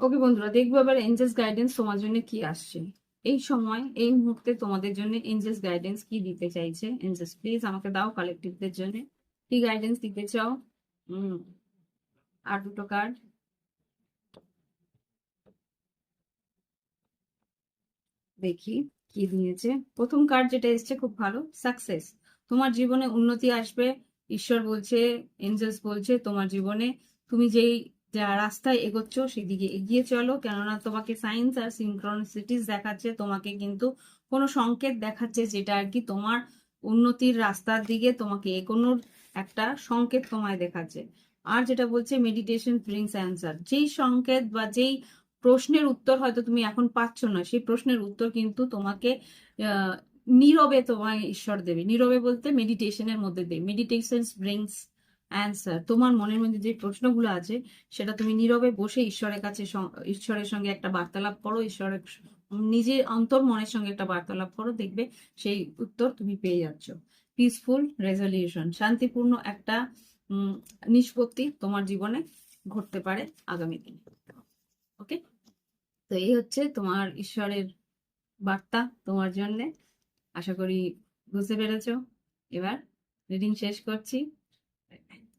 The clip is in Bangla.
ওকে বন্ধুরা, দেখব এবার এঞ্জেলস গাইডেন্স তোমার জন্য কি আসছে। এই সময়, এই মুহূর্তে তোমাদের জন্য এঞ্জেলস গাইডেন্স কি দিতে চাইছে? এঞ্জেলস প্লিজ আমাকে দাও কালেকটিভদের জন্য। কি গাইডেন্স দিতে চাও? হুম আর দুটো কার্ড দেখি কি দিয়েছে। প্রথম কার্ড যেটা এসছে খুব ভালো সাকসেস তোমার জীবনে উন্নতি আসবে, ঈশ্বর বলছে এঞ্জেলস বলছে, তোমার জীবনে তুমি যেই যা রাস্তায় এগোচ্ছ সেদিকে এগিয়ে চলো। কেননা তোমাকে সায়েন্স আর সিনক্রনিসিটিস দেখাচ্ছে, তোমাকে কিন্তু কোনো সংকেত দেখাচ্ছে যেটা আর কি তোমার উন্নতির রাস্তার দিকে তোমাকে এগোনোর একটা সংকেত তোমায় দেখাচ্ছে। আর যেটা বলছে মেডিটেশন ব্রিংস অ্যান্সার যেই সংকেত বা যেই প্রশ্নের উত্তর হয়তো তুমি এখন পাচ্ছ না, সেই প্রশ্নের উত্তর কিন্তু তোমাকে নীরবে তোমায় ঈশ্বর দেবে। নীরবে বলতে মেডিটেশনের মধ্যে দেবে। মেডিটেশন ব্রিংস অ্যান্সার তোমার মনের মধ্যে যে প্রশ্নগুলো আছে, সেটা তুমি নীরবে বসে ঈশ্বরের কাছে ঈশ্বরের সঙ্গে একটা বার্তালাপ করো, ঈশ্বরের নিজের অন্তর মনের সঙ্গে একটা বার্তালাপ করো, দেখবে সেই উত্তর তুমি পেয়ে যাচ্ছ। পিসফুল রেজলিউশন শান্তিপূর্ণ একটা নিষ্পত্তি তোমার জীবনে ঘটতে পারে আগামী দিনে। ওকে তো এই হচ্ছে তোমার ঈশ্বরের বার্তা তোমার জন্যে। আশা করি বুঝতে পেরেছ। এবার রিডিং শেষ করছি। Amen.